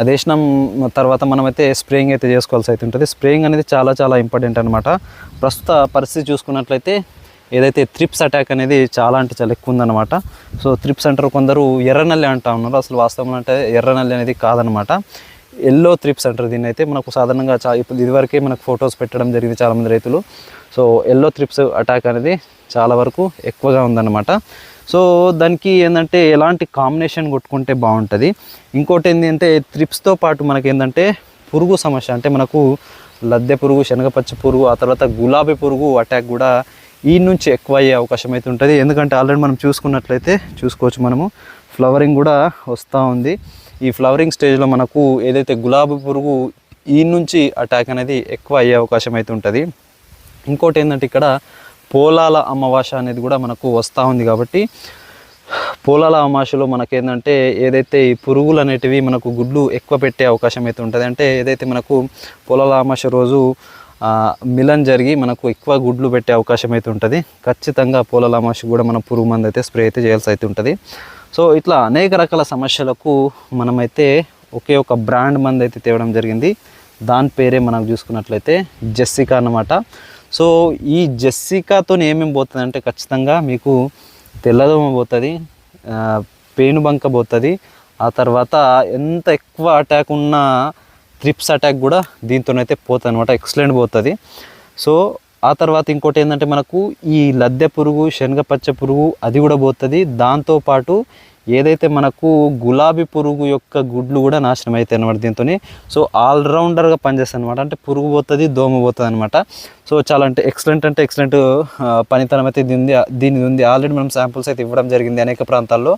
అది వేసిన తర్వాత మనమైతే స్ప్రేయింగ్ అయితే చేసుకోవాల్సి అయితే ఉంటుంది. స్ప్రేయింగ్ అనేది చాలా చాలా ఇంపార్టెంట్ అనమాట ప్రస్తుత పరిస్థితి చూసుకున్నట్లయితే ఏదైతే త్రిప్స్ అటాక్ అనేది చాలా అంటే చాలా ఎక్కువ ఉందన్నమాట. సో త్రిప్స్ అంటారు కొందరు ఎర్రనల్లి అంటా ఉన్నారు. అసలు వాస్తవం అంటే ఎర్రనల్లి అనేది కాదనమాట ఎల్లో త్రిప్స్ అంటారు దీన్ని అయితే. మనకు సాధారణంగా చా ఇప్పుడు ఇదివరకే మనకు ఫొటోస్ పెట్టడం జరిగింది చాలామంది రైతులు. సో ఎల్లో త్రిప్స్ అటాక్ అనేది చాలా వరకు ఎక్కువగా ఉందన్నమాట. సో దానికి ఏంటంటే ఎలాంటి కాంబినేషన్ కొట్టుకుంటే బాగుంటుంది? ఇంకోటి ఏంటంటే త్రిప్స్తో పాటు మనకి ఏంటంటే పురుగు సమస్య అంటే మనకు లద్దె పురుగు శనగపచ్చ పురుగు ఆ తర్వాత గులాబీ పురుగు అటాక్ కూడా ఈ నుంచి ఎక్కువ అయ్యే అవకాశం అయితే ఉంటుంది. ఎందుకంటే ఆల్రెడీ మనం చూసుకున్నట్లయితే చూసుకోవచ్చు మనము. ఫ్లవరింగ్ కూడా వస్తూ ఉంది. ఈ ఫ్లవరింగ్ స్టేజ్లో మనకు ఏదైతే గులాబీ పురుగు ఈ నుంచి అటాక్ అనేది ఎక్కువ అయ్యే అవకాశం అయితే ఉంటుంది. ఇంకోటి ఏంటంటే ఇక్కడ పోలాల అమావాస అనేది కూడా మనకు వస్తూ ఉంది కాబట్టి పోలాల అమావాసలో మనకేంటంటే ఏదైతే ఈ పురుగులు అనేటివి మనకు గుడ్లు ఎక్కువ పెట్టే అవకాశం అయితే ఉంటుంది. అంటే ఏదైతే మనకు పోలాల అమావాస రోజు మిలన్ జరిగి మనకు ఎక్కువ గుడ్లు పెట్టే అవకాశం అయితే ఉంటుంది. ఖచ్చితంగా పోలాల అమావాస కూడా మనం పురుగు మందు అయితే స్ప్రే అయితే చేయాల్సి అయితే ఉంటుంది. సో ఇట్లా అనేక రకాల సమస్యలకు మనమైతే ఒకే ఒక బ్రాండ్ మంది అయితే తేవడం జరిగింది. దాని పేరే మనం చూసుకున్నట్లయితే జెస్సికా అన్నమాట. సో ఈ జెస్సికాతో ఏమేమి పోతుంది అంటే ఖచ్చితంగా మీకు తెల్లదోమ పోతుంది పేనుబంక పోతుంది ఆ తర్వాత ఎంత ఎక్కువ అటాక్ ఉన్న త్రిప్స్ అటాక్ కూడా దీంతోనైతే పోతుంది అనమాట ఎక్సలెంట్ పోతుంది. సో ఆ తర్వాత ఇంకోటి ఏంటంటే మనకు ఈ లద్దె పురుగు శనగపచ్చ పురుగు అది కూడా పోతుంది. దాంతోపాటు ఏదైతే మనకు గులాబీ పురుగు యొక్క గుడ్లు కూడా నాశనం అవుతాయి అనమాట దీంతో సో ఆల్రౌండర్గా పనిచేస్తాయి అనమాట అంటే పురుగు పోతుంది దోమ పోతుంది అనమాట సో చాలా అంటే ఎక్సలెంట్ అంటే ఎక్సలెంట్ పనితనం అయితే దీని ఉంది దీని ఉంది. ఆల్రెడీ మనం శాంపుల్స్ అయితే ఇవ్వడం జరిగింది అనేక ప్రాంతాల్లో.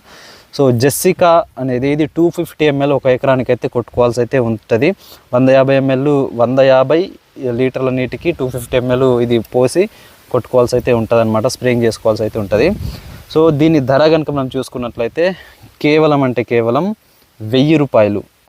సో జెస్సికా అనేది ఇది టూ ఫిఫ్టీ ఎంఎల్ ఒక ఎకరానికి అయితే కొట్టుకోవాల్సి అయితే ఉంటుంది. వంద యాభై ఎంఎల్ వంద యాభై లీటర్ల నీటికి టూ ఫిఫ్టీ ఎంఎల్ ఇది పోసి కొట్టుకోవాల్సి అయితే ఉంటుంది అనమాట స్ప్రేయింగ్ చేసుకోవాల్సి అయితే ఉంటుంది. సో దీని ధర కనుక మనం చూసుకున్నట్లయితే కేవలం అంటే కేవలం వెయ్యి రూపాయలు.